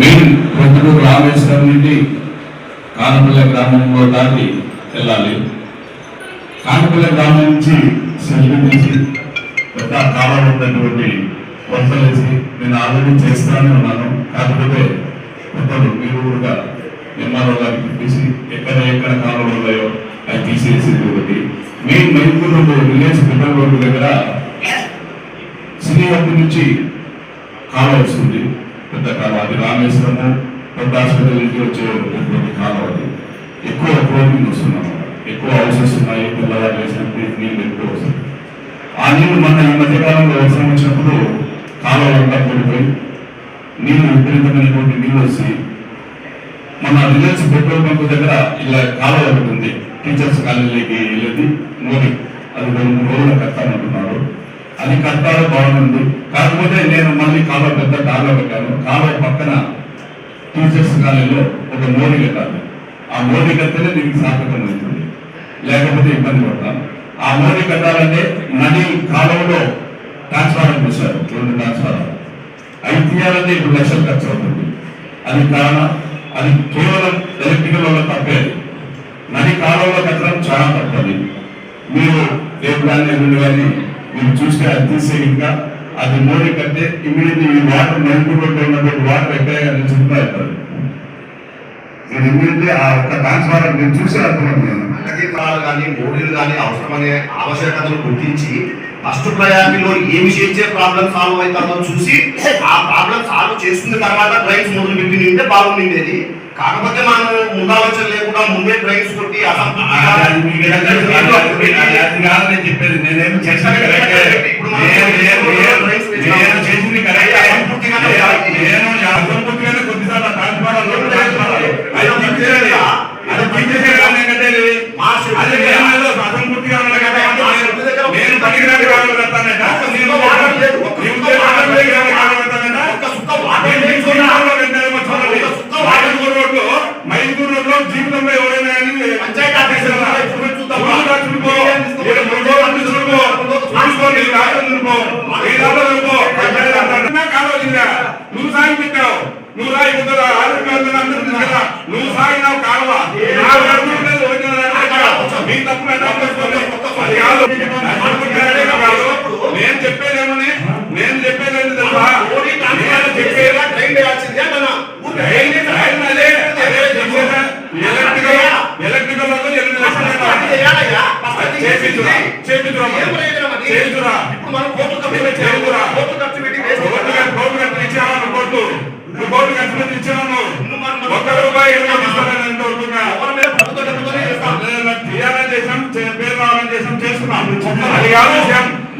Main Proddatur Rameswaram నుండి కానపల్లె గ్రామంలో దాటి వెళ్ళాలి. కానపల్లె గ్రామం నుంచి సెల్లి పెద్ద కాలం ఉన్నటువంటి వంటలేసి నేను ఆల్రెడీ చేస్తానే ఉన్నాను. కాకపోతే పెద్దలు మీరు కూడా ఎంఆర్ఓ గారికి పిలిచి ఎక్కడ ఎక్కడ కాలం ఉన్నాయో అది తీసేసింది ఒకటి main Maipur village petrol road దగ్గర శ్రీహట్టి నుంచి కాలువ వస్తుంది. పెద్ద కాలువ అది రామేశ్వరము పెద్ద హాస్పిటల్ నుంచి వచ్చే కాలువ అది ఎక్కువ ప్రోటీన్ వస్తున్నాం ఎక్కువ హౌసెస్ ఉన్నాయి. పిల్లవాళ్ళు వేసినప్పుడు నీళ్ళు ఎక్కువ వస్తుంది ఆ నీళ్ళు మన ఈ మధ్య కాలంలో వచ్చినప్పుడు కాలువ అంతా పడిపోయి నీళ్ళు విపరీతమైనటువంటి నీళ్ళు వచ్చి మన విలేజ్ పెట్రోల్ బంక్ దగ్గర ఇలా కాలువ ఒకటి ఉంది. టీచర్స్ కాలేజీకి వెళ్ళేది. మోడీ అది రెండు మూడు రోజులు కట్టాలంటున్నారు. అది కట్టాలో బాగుంది. కాకపోతే నేను మళ్ళీ కాలువ పెద్ద కాలువ పెట్టాను. కాలువ పక్కన టీచర్స్ కాలేజీలో ఒక మోడీ కట్టాలి. ఆ మోడీ కడితేనే దీనికి సార్థకం అవుతుంది. లేకపోతే ఇబ్బంది పడతాం. ఆ మోడీ కట్టాలంటే నది కాలువలో ట్రాన్స్ఫారం చేశారు. రెండు ట్రాన్స్ఫారం అవి తీయాలంటే ఇప్పుడు లక్షలు ఖర్చు అవుతుంది. అది కారణం అది కేవలం ఎలక్ట్రికల్ వల్ల తప్పేది నది కాలువలో కట్టడం చాలా తప్పది. మీరు రేపు కానీ ఎల్లుండి కానీ మీరు చూస్తే అది ఇంకా అది మోడీ కంటే ఇమీడియట్లీ ఈ వాటర్ నలుగురు ఉన్నటువంటి వాటర్ ఎక్కడ నుంచి చెప్తా ఇస్తారు నేను ఇమీడియట్లీ ఆ ఒక్క ట్రాన్స్ఫార్మర్ నేను చూసే అర్థమవుతున్నాను నదీపాలు కానీ మోడీలు కానీ అవసరమనే ఆవశ్యకతను గుర్తించి ఫస్ట్ ప్రయారిటీలో ఏమి చేసే ప్రాబ్లం సాల్వ్ అవుతుందో చూసి ఆ ప్రాబ్లం సాల్వ్ చేసుకున్న తర్వాత డ్రైన్స్ మొదలు పెట్టి నింటే బాగుండేది కాకపోతే మనం ముందాలోచన లేకుండా ముందే డ్రైన్స్ కొట్టి కాదు నేను చెప్పేది నేనేం చేశాను. నేను- నేను- చేసింది కరెక్టే. అసంపూర్తిగానే కొద్దిసార్లు. అది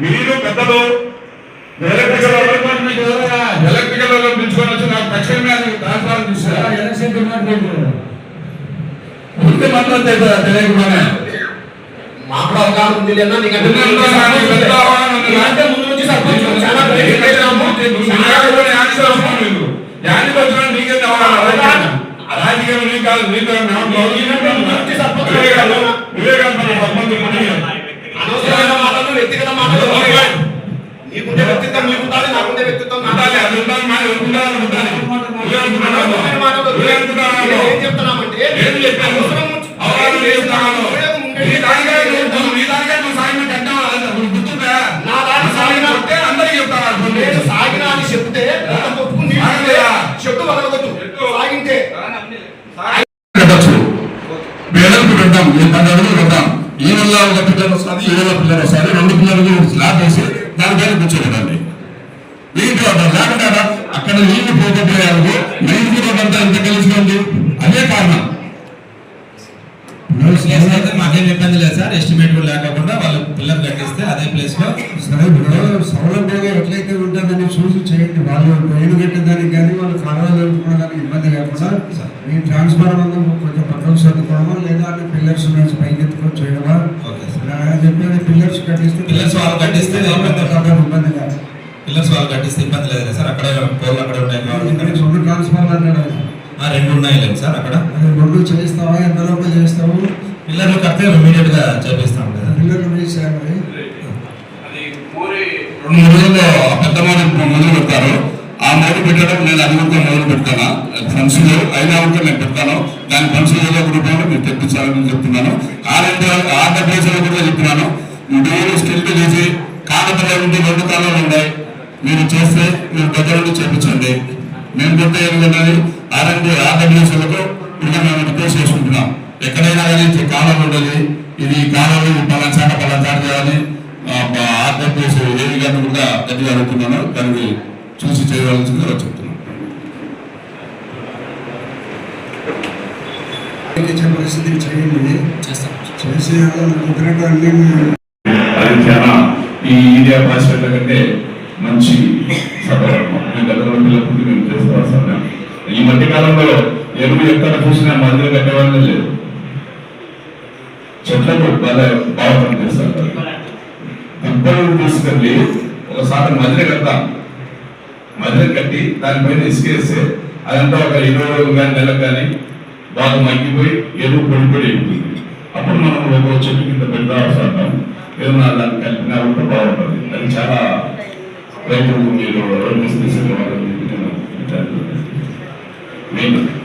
మీరు పెద్దలు ఎలక్ట్రికల్ వాళ్ళు- ఎలక్ట్రికల్ వాళ్ళు పిలుచుకొని తక్షణమే అది ట్రాన్స్ఫార్మర్ తీసుకురా ఉంటే మాత్రం తెలియదు తెలియకుండానే? మాకు ఉంది లేదా? నాకు. అంటే ముందు నుంచి సర్పంచ్ చాలా. రాజకీయం నీకు కాదు నీకు వ్యక్తిగత నీకుండే వ్యక్తిత్వం నీకుంటాది నాకుండే వ్యక్తిత్వం నాకుంటాది. అనవసరమైన ఏం? అవసరం చేస్తున్నాను. నీ నువ్వు- నీ నువ్వు సాయం కట్టావా? అసలు గుర్తుందా? నా దాని సాగిన కొట్టే అందరికీ చెప్తాను నేను సాగిన అని చెప్తే? చెట్టు వదలవద్దు సాగింటే పెడతాం. ఈ పది అడుగులు పెడతాం. ఈ వల్ల ఒక పిల్లలు వస్తుంది వల్ల పిల్లలు వస్తుంది రెండు పిల్లలు స్లాబ్ వేసి దానిపైన కూర్చోబెట్టండి నీటి వద్ద లేకుండా అక్కడ నీళ్ళు పోగొట్టేయాలి నైన్కి రోడ్ అంతా ఇంత కలిసి ఉంది అదే కారణం. అయితే మాకేం ఇబ్బంది లేదు సార్. ఎస్టిమేట్ కూడా లేకుండా వాళ్ళు పిల్లలు కట్టిస్తే అదే ప్లేస్లో సరే ఇప్పుడు సౌలభ్యంగా ఎట్లయితే ఉంటుందని చూసి చేయండి. వాళ్ళు ట్రైన్ కట్టేదానికి కానీ వాళ్ళు కాలువలు నిలుపుకోవడానికి ఇబ్బంది లేకుండా ఈ ట్రాన్స్ఫార్మర్ కొంచెం పక్కకు సర్దుకోవడమా? లేదా అంటే పిల్లర్స్ నుంచి పైకి ఎత్తుకొని చేయడమా? చెప్పేది పిల్లర్స్ కట్టిస్తే Pillars వాళ్ళు కట్టిస్తే ఇబ్బంది లేదు. పిల్లర్స్ వాళ్ళు కట్టిస్తే ఇబ్బంది లేదు సార్. అక్కడే పోల్ అక్కడ ఉంటాయి కాబట్టి ఇక్కడ ఇక్కడ రెండు ట్రాన్స్ఫార్మర్ అన్నాడు ఆ, రెండు ఉన్నాయి లేదు సార్ అక్కడ? రెండు చేస్తావా ఎంతలోపు చేస్తావు పిల్లర్లు కడితే ఇమీడియట్గా చేపిస్తాం కదా. పిల్లలు రెండు మూడు రోజుల్లో ఆ పెద్ద మొదలు మొదలు పెడతారు. ఆ మొదలు పెట్టడం నేను అది కూడా మొదలు పెడతాను? ఫండ్స్ అయినా ఉంటే నేను పెడతాను. దాని ఫండ్స్ ఏదో ఒక రూపంలో మీరు తెప్పించాలని చెప్తున్నాను. ఆర్ఎండ్ ఆంధ్రప్రదేశ్లో కూడా చెప్తున్నాను. మీరు స్టిల్ చేసి కాళ్ళపల్లి ఉంటే రెండు కాలాలు ఉన్నాయి. మీరు చేస్తే మీరు దగ్గర నుండి చేపించండి. మేము పెద్ద ఏమిటన్నది ఆర్ఎండ్ ఆంధ్రప్రదేశ్లకు ఇంకా మేము రిక్వెస్ట్ చేసుకుంటున్నాం. ఎక్కడైనా కానీ కాలం ఉండదు. ఇది ఈ కాలం ఇది పలానా చాట పలానా చాట చేయాలి. ఆంధ్రప్రదేశ్ ఏమి కానీ కూడా గట్టిగా అడుగుతున్నాను దానికి చూసి చేయవలసిందిగా చెప్తున్నాను పరిస్థితి చేయండి. చేస్తాం. చేసి అది చాలా ఈ ఏరియా భాషల కంటే మంచి సభరణం మేము గతంలో పిల్లలకు మేము చేస్తూ ఈ మధ్య కాలంలో ఎరువు ఎక్కడ చూసినా మందులు కట్టేవాళ్ళే లేదు. చెట్లకు బాగా బాగా పనిచేస్తారు దిబ్బలు తీసుకెళ్ళి ఒకసారి మధ్య కడతాం. మధ్య కట్టి దానిపైన ఇసుకేస్తే అదంతా ఒక ఇరవై రోజులు కానీ నెలకు కానీ బాగా మగ్గిపోయి ఎరువు పొడి పొడి అయిపోతుంది అప్పుడు మనం ఒక చెట్టు కింద పెడతా వస్తాం ఏదైనా దాన్ని కలిపినా ఉంటే బాగుంటుంది. అది చాలా రైతులు మీరు అవేర్నెస్ తీసుకునే వాళ్ళు Amen.